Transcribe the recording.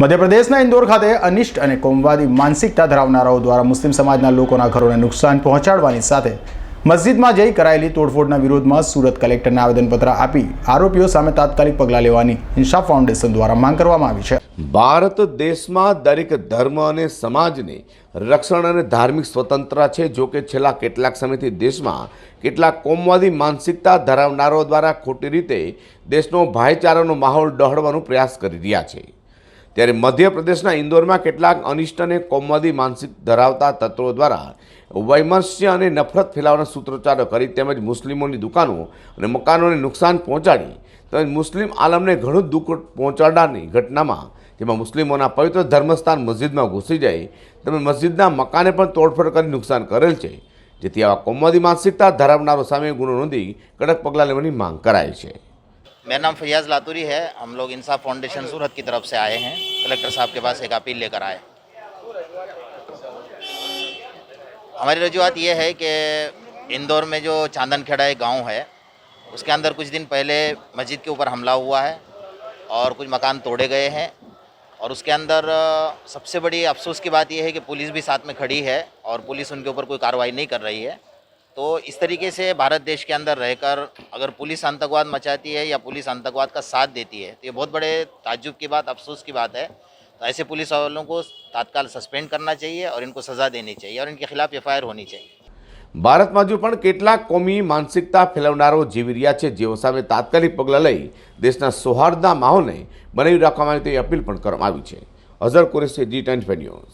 મધ્યપ્રદેશના ઇન્દોર ખાતે અનિષ્ટ અને કોમવાદી માનસિકતા ધરાવનારાઓ દ્વારા મુસ્લિમ સમાજના લોકોના ઘરોને નુકસાન પહોંચાડવાની સાથે મસ્જિદમાં જઈ કરાયેલી તોડફોડના વિરોધમાં સુરત કલેક્ટરને આવેદનપત્ર આપી આરોપીઓ સામે તાત્કાલિક પગલાં લેવાની ઇન્શા ફાઉન્ડેશન દ્વારા માંગ કરવામાં આવી છે. ભારત દેશમાં દરેક ધર્મ અને સમાજને રક્ષણ અને ધાર્મિક સ્વતંત્રતા છે, જો કે છેલ્લા કેટલાક સમયથી દેશમાં કેટલાક કોમવાદી માનસિકતા ધરાવનારો દ્વારા ખોટી રીતે દેશનો ભાઈચારાનો માહોલ ડહોળવાનો પ્રયાસ કરી રહ્યા છે. ત્યારે મધ્યપ્રદેશના ઇન્દોરમાં કેટલાક અનિષ્ટ અને કોમવાદી માનસિક ધરાવતા તત્વો દ્વારા વૈમનસ્ય અને નફરત ફેલાવવાના સૂત્રોચ્ચારો કરી તેમજ મુસ્લિમોની દુકાનો અને મકાનોને નુકસાન પહોંચાડી તેમજ મુસ્લિમ આલમને ઘણું દુઃખ પહોંચાડવાની ઘટનામાં જેમાં મુસ્લિમોના પવિત્ર ધર્મસ્થાન મસ્જિદમાં ઘૂસી જાય તેમજ મસ્જિદના મકાને પણ તોડફોડ કરી નુકસાન કરેલ છે જેથી આવા કોમવાદી માનસિકતા ધરાવનારો સામે ગુનો નોંધી કડક પગલાં લેવાની માંગ કરાઈ છે मेरा नाम फैयाज लातूरी है हम लोग इंसाफ फाउंडेशन सूरत की तरफ से आए हैं कलेक्टर साहब के पास एक अपील लेकर आए। हमारी रजूआत ये है कि इंदौर में जो चांदन खेड़ा एक गाँव है, उसके अंदर कुछ दिन पहले मस्जिद के ऊपर हमला हुआ है और कुछ मकान तोड़े गए हैं और उसके अंदर सबसे बड़ी अफसोस की बात यह है कि पुलिस भी साथ में खड़ी है और पुलिस उनके ऊपर कोई कार्रवाई नहीं कर रही है। तो इस तरीके से भारत देश के अंदर रहकर, अगर पुलिस आतंकवाद मचाती है या पुलिस आतंकवाद का साथ देती है तो ये बहुत बड़े ताज्जुब की बात, अफसोस की बात है। तो ऐसे पुलिस वालों को तत्काल सस्पेंड करना चाहिए और इनको सज़ा देनी चाहिए और इनके खिलाफ एफ होनी चाहिए ભારતમાં હજુ પણ કેટલાક કોમી માનસિકતા ફેલાવનારો જીવી રહ્યા છે જેઓ સામે તાત્કાલિક પગલાં લઈ દેશના સૌહાર્દના માહોલને બનાવી રાખવામાં આવે તેવી અપીલ પણ કરવામાં આવી છે અઝર કુરેશી જી ટ્વેન્ટી ન્યૂઝ